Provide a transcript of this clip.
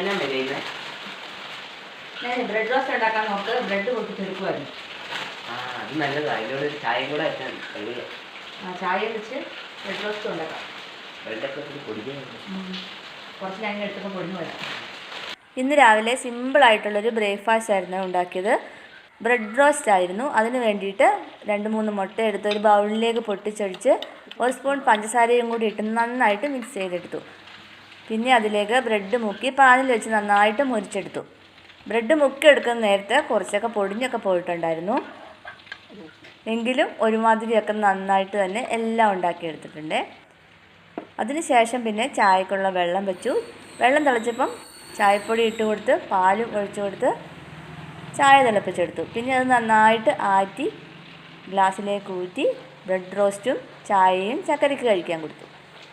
എന്നാ വിലയില്ലേ ഞാൻ bread roast ഉണ്ടാക്കാൻ നോക്ക്. ബ്രെഡ് പൊട്ടിച്ചെടുക്കുമായിരുന്നു ആ അത് നല്ലതാ. അതിനോട് ഒരു ചായ കൂടെ വെച്ചാൽ കഴിയില്ല ആ ചായ വെച്ച് ബ്രെഡ് റോസ്റ്റ് ഉണ്ടാക്കാം. ബ്രെഡൊക്കെ ഇത്തിരി പൊടിക്കാൻ കുറച്ച് ഞാൻ എടുത്തൊക്കെ പൊടിഞ്ഞു വരാം ഇന്ന് രാവിലെ സിമ്പിളായിട്ടുള്ളൊരു ബ്രേക്ക്ഫാസ്റ്റ് ആയിരുന്നു ഉണ്ടാക്കിയത്. ബ്രെഡ് റോസ്റ്റ് ആയിരുന്നു. അതിന് വേണ്ടിയിട്ട് രണ്ട് മൂന്ന് മുട്ട എടുത്ത് ഒരു ബൗളിലേക്ക് പൊട്ടിച്ചൊഴിച്ച് ഒരു സ്പൂൺ പഞ്ചസാരയും കൂടി ഇട്ട് നന്നായിട്ട് മിക്സ് ചെയ്തെടുത്തു. പിന്നെ അതിലേക്ക് ബ്രെഡ് മുക്കി പാനിൽ വെച്ച് നന്നായിട്ട് മുരിച്ചെടുത്തു. ബ്രെഡ് മുക്കി എടുക്കുന്ന നേരത്തെ കുറച്ചൊക്കെ പൊടിഞ്ഞൊക്കെ പോയിട്ടുണ്ടായിരുന്നു. എങ്കിലും ഒരുമാതിരിയൊക്കെ നന്നായിട്ട് തന്നെ എല്ലാം ഉണ്ടാക്കിയെടുത്തിട്ടുണ്ട്. അതിനുശേഷം പിന്നെ ചായക്കുള്ള വെള്ളം വെച്ചു. വെള്ളം തിളച്ചപ്പം ചായപ്പൊടി ഇട്ട് കൊടുത്ത് പാലും ഒഴിച്ചു കൊടുത്ത് ചായ തിളപ്പിച്ചെടുത്തു. പിന്നെ അത് നന്നായിട്ട് ആറ്റി ഗ്ലാസ്സിലേക്ക് ഊറ്റി ബ്രെഡ് റോസ്റ്റും ചായയും ചക്കരയ്ക്ക് കഴിക്കാൻ കൊടുത്തു.